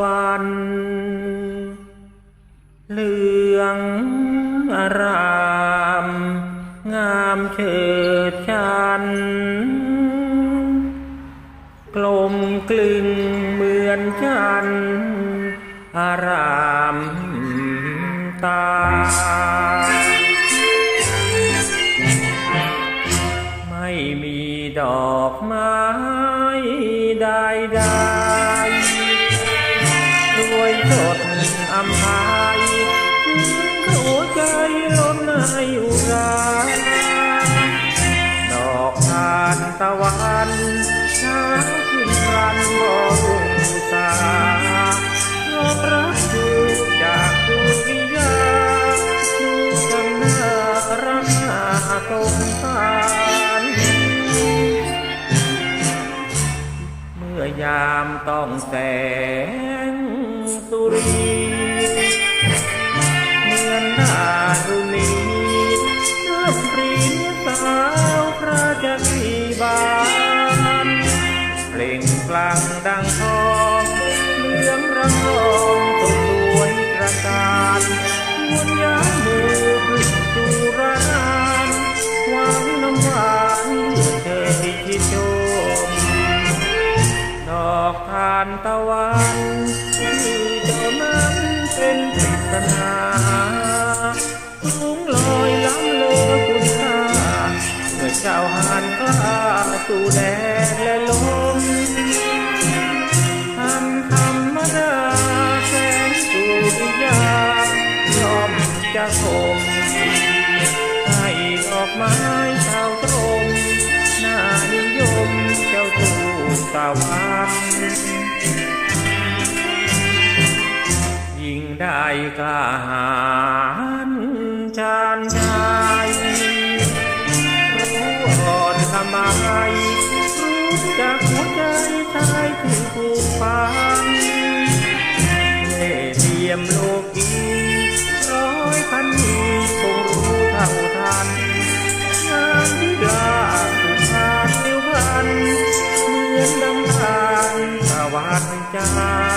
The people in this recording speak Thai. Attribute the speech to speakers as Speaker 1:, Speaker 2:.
Speaker 1: วันเหลืองอารามงามเฉิดชัน กลมกลึงเหมือนจันอารามตา ไม่มีดอกไม้ใดๆ ดอำพายถึงหัวใจล้นในอุราดอกทานตะวันช้าขึ้นรันบรุ่งสารบรักอยู่จากดุริยาดูกันหน้ารักหน้าสงสารเมื่อยามต้องแสง สุรีเมือนารุณีเริ่มปรีสาวพระจักรีบาลเปล่งปลั่งดังทองเหลืองรังองตกรวยตระการมวนยาหมือขึ้นสู่ระนานหวางน้ำหวานเธอที่คิดชมดอกทานตะวัน แดดและลมทำธรรมดาแสนสุริยายอมจะคงให้ดอกไม้ชาวตรงน่านิยมเจ้าตู้สวรรค์ยิ่งได้กล้าหาญชาญชายรู้อ่อนทำไม จากหัวใจชายที่ผูกพันเล่เหลี่ยมโลกีร้อยพันมีคงรู้เท่าทันงามที่ลาผูกขาดนิ้วพันเหมือนดังทานตะวันจ้า